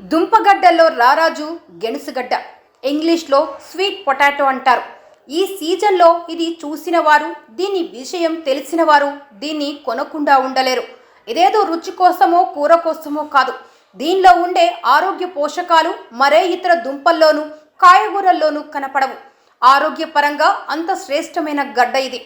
దుంపగడ్డల్లో రారాజు గెనుసుగడ్డ. ఇంగ్లీష్లో sweet potato అంటారు. ఈ సీజన్లో ఇది చూసిన వారు దీని విషయం తెలిసిన వారు దీన్ని కొనకుండా ఉండలేరు. ఇదేదో రుచి కోసమో కూర కోసమో కాదు. దీనిలో ఉండే ఆరోగ్య పోషకాలు మరే ఇతర దుంపల్లోనూ కాయగూరల్లోనూ కనపడవు. ఆరోగ్యపరంగా అంత శ్రేష్టమైన గడ్డ ఇది.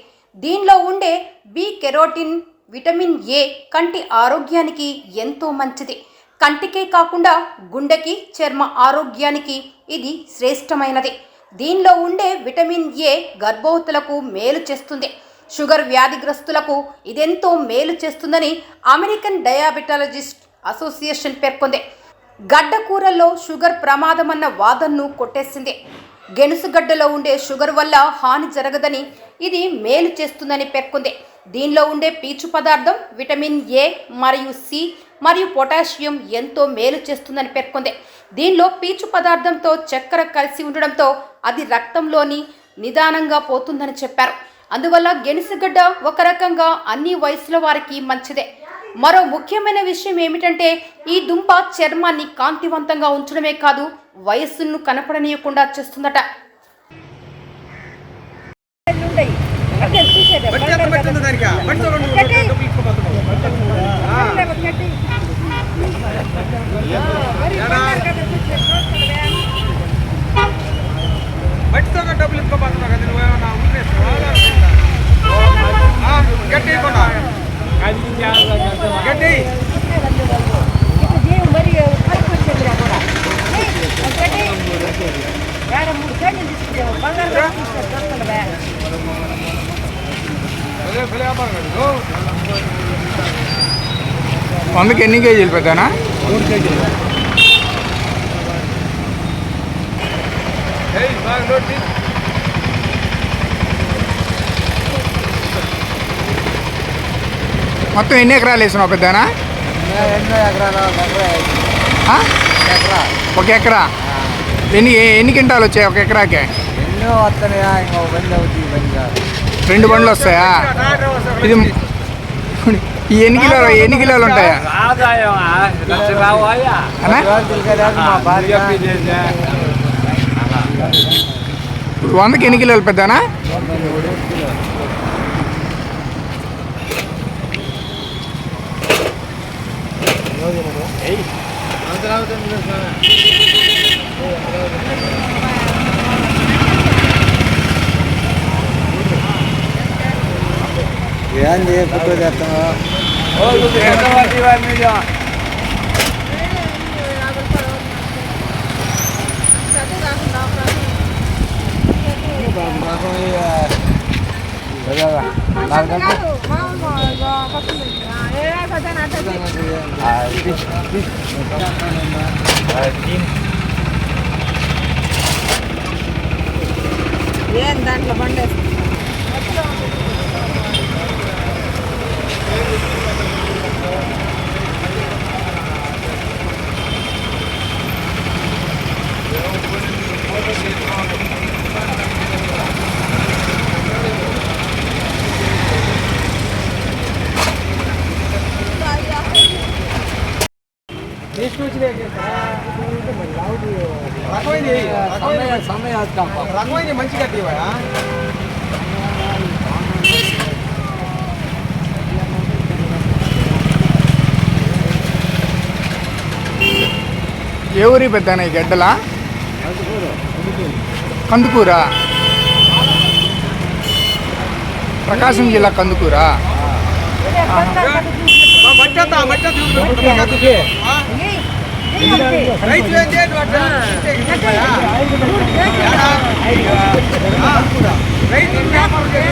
దీనిలో ఉండే బి కెరోటిన్ విటమిన్ ఏ కంటి ఆరోగ్యానికి ఎంతో మంచిది. కంటికే కాకుండా గుండెకి చర్మ ఆరోగ్యానికి ఇది శ్రేష్టమైనది. దీనిలో ఉండే విటమిన్ ఏ గర్భవతులకు మేలు చేస్తుంది. షుగర్ వ్యాధిగ్రస్తులకు ఇదెంతో మేలు చేస్తుందని అమెరికన్ డయాబెటాలజిస్ట్ అసోసియేషన్ పేర్కొంది. గడ్డ కూరల్లో షుగర్ ప్రమాదమన్న వాదనను కొట్టేసింది. గెనుసుగడ్డలో ఉండే షుగర్ వల్ల హాని జరగదని ఇది మేలు చేస్తుందని పేర్కొంది. దీనిలో ఉండే పీచు పదార్థం విటమిన్ ఏ మరియు సి మరియు పొటాషియం ఎంతో మేలు చేస్తుందని పేర్కొంది. దీనిలో పీచు పదార్థంతో చక్కెర కలిసి ఉండడంతో అది రక్తంలోని నిదానంగా పోతుందని చెప్పారు. అందువల్ల గెనిసగడ్డ ఒక రకంగా అన్ని వయసుల వారికి మంచిదే. మరో ముఖ్యమైన విషయం ఏమిటంటే ఈ దుంప చర్మాన్ని కాంతివంతంగా ఉంచడమే కాదు వయస్సును కనపడనీయకుండా చేస్తుందట. బట్టి పట్టింది దానికి బట్టి రెండు డబ్బులు ఇచ్చుకోబోతున్నావు బట్టితో డబ్బులు ఇచ్చుకోబోతున్నావు కదా నువ్వేమన్నా ఊరేసుకో గట్టి ఇవ్వకుండా గట్టి అదే వందకి ఎన్ని కేజీలు పెద్దనా నోట్ తీసి మొత్తం ఎన్ని ఎకరాలు వేసినావు పెద్దనా? ఒక ఎకరా ఎన్ని ఎన్ని క్వింటాలు వచ్చాయి ఒక ఎకరాకి? ఎన్నో వస్తున్నాయా ఇంకో బండి అవుతుంది బండి రెండు బండ్లు వస్తాయా? ఇది ఎన్ని కిలోలు ఎన్ని కిలోలు ఉంటాయా? వందకి ఎన్ని కిలోలు పెద్దనా? ఏంది ఫోటో తెస్తాను నాలుగు గంటలు రకమైంది రకమైంది సమయం వస్తాం రకమైంది మంచి గట్టి ఇవ్వయా ఏ ఊరి పెద్దనా ఈ గడ్డలా కందుకూరా. ప్రకాశం జిల్లా కందుకూరా. రైతు